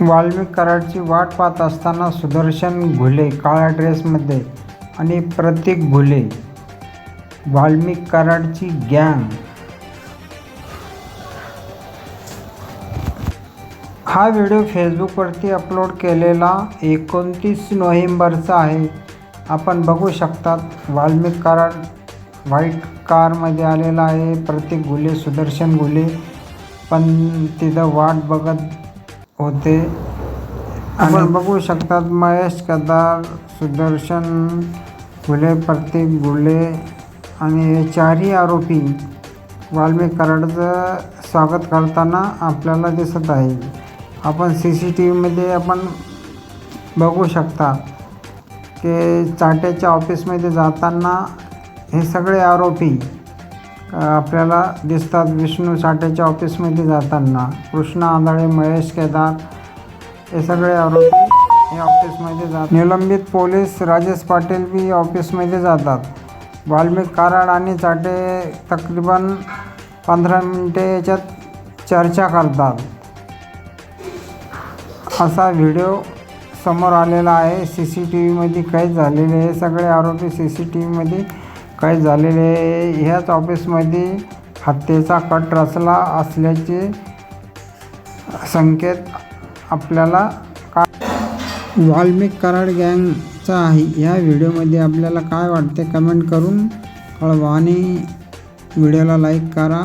वाल्मिक कराडची वाट पाहत असताना सुदर्शन घुले काळ्या ड्रेसमध्ये आणि प्रतीक घुले. वाल्मिक कराडची गँग. हा व्हिडिओ फेसबुकवरती अपलोड केलेला एकोणतीस नोव्हेंबरचा आहे. आपण बघू शकतात वाल्मिक कराड व्हाईट कारमध्ये आलेला आहे. प्रतीक घुले सुदर्शन घुले. पण तिथं वाट बघत होते आपण बघू शकतात महेश कदार सुदर्शन फुले प्रतीक गुले आणि हे चारही आरोपी वाल्मिक कराडचं स्वागत करताना आपल्याला दिसत आहे. आपण सी सी टी व्हीमध्ये आपण बघू शकता की चाट्याच्या ऑफिसमध्ये जाताना हे सगळे आरोपी आपल्याला दिसतात विष्णू साठेच्या ऑफिसमध्ये जाताना. कृष्णा आंधळे महेश केदार हे सगळे आरोपी या ऑफिसमध्ये जात निलंबित पोलीस राजेश पाटील बी ऑफिसमध्ये जातात. वाल्मिक कराड आणि चाटे तकरीबन पंधरा मिनटे याच्यात चर्चा करतात. असा व्हिडिओ समोर आलेला आहे. सी सी टी व्हीमध्ये कैद झालेले हे सगळे आरोपी सी सी टी व्हीमध्ये काय झालेले ह्याच ऑफिसमध्ये हत्येचा कट रचला असल्याचे संकेत आपल्याला का वाल्मिक कराड गँगचा आहे. ह्या व्हिडिओमध्ये आपल्याला काय वाटते कमेंट करून कळवा आणि व्हिडिओला लाईक करा.